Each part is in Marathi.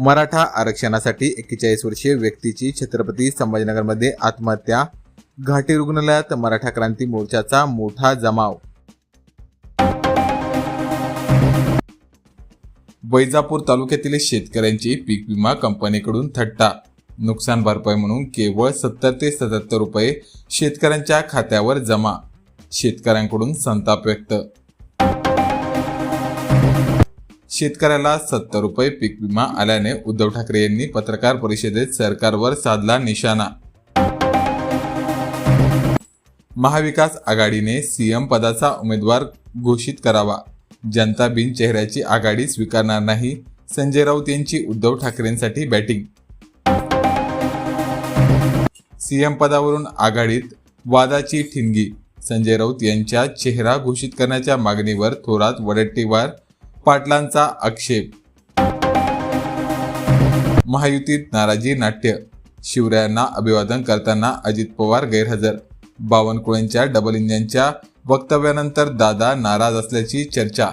मराठा आरक्षणासाठी एक्केचाळीस वर्षीय व्यक्तीची छत्रपती संभाजीनगरमध्ये आत्महत्या घाटी रुग्णालयात मराठा क्रांती मोर्चाचा मोठा जमाव. वैजापूर तालुक्यातील शेतकऱ्यांची पीक विमा कंपनीकडून थट्टा. नुकसान भरपाई म्हणून केवळ सत्तर ते सत्याहत्तर रुपये शेतकऱ्यांच्या खात्यावर जमा. शेतकऱ्यांकडून संताप व्यक्त शेतकऱ्याला सत्तर रुपये पीक विमा आल्याने उद्धव ठाकरे यांनी पत्रकार परिषदेत सरकारवर साधला निशाणा. महाविकास आघाडीने सीएम पदाचा उमेदवार घोषित करावा. जनता बिन चेहऱ्याची आघाडी स्वीकारणार नाही संजय राऊत यांची उद्धव ठाकरेंसाठी बॅटिंग. सीएम पदावरून आघाडीत वादाची ठिणगी संजय राऊत यांच्या चेहरा घोषित करण्याच्या मागणीवर थोरात वडेट्टीवार पाटलांचा आक्षेप. महायुतीत नाराजी नाट्य. शिवरायांना अभिवादन करताना अजित पवार गैरहजर. बावनकुळेंच्या डबल इंजनच्या वक्तव्यानंतर दादा नाराज असल्याची चर्चा.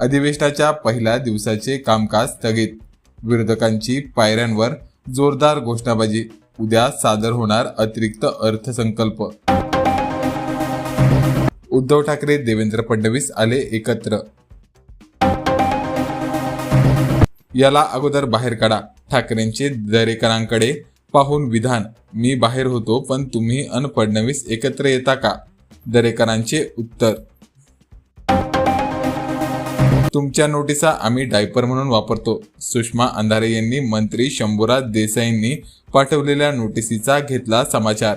अधिवेशनाच्या पहिल्या दिवसाचे कामकाज स्थगित. विरोधकांची पायऱ्यांवर जोरदार घोषणाबाजी. उद्या सादर होणार अतिरिक्त अर्थसंकल्प. उद्धव ठाकरे देवेंद्र फडणवीस आले एकत्र. याला अगोदर बाहेर काढा. ठाकरेंचे दरेकरांकडे पाहून विधान. मी बाहेर होतो पण तुम्ही अन फडणवीस एकत्र येता का? दरेकरांचे उत्तर. तुमच्या नोटिसा आम्ही डायपर म्हणून वापरतो. सुषमा अंधारे यांनी मंत्री शंभूराज देसाईंनी पाठवलेल्या नोटिसीचा घेतला समाचार.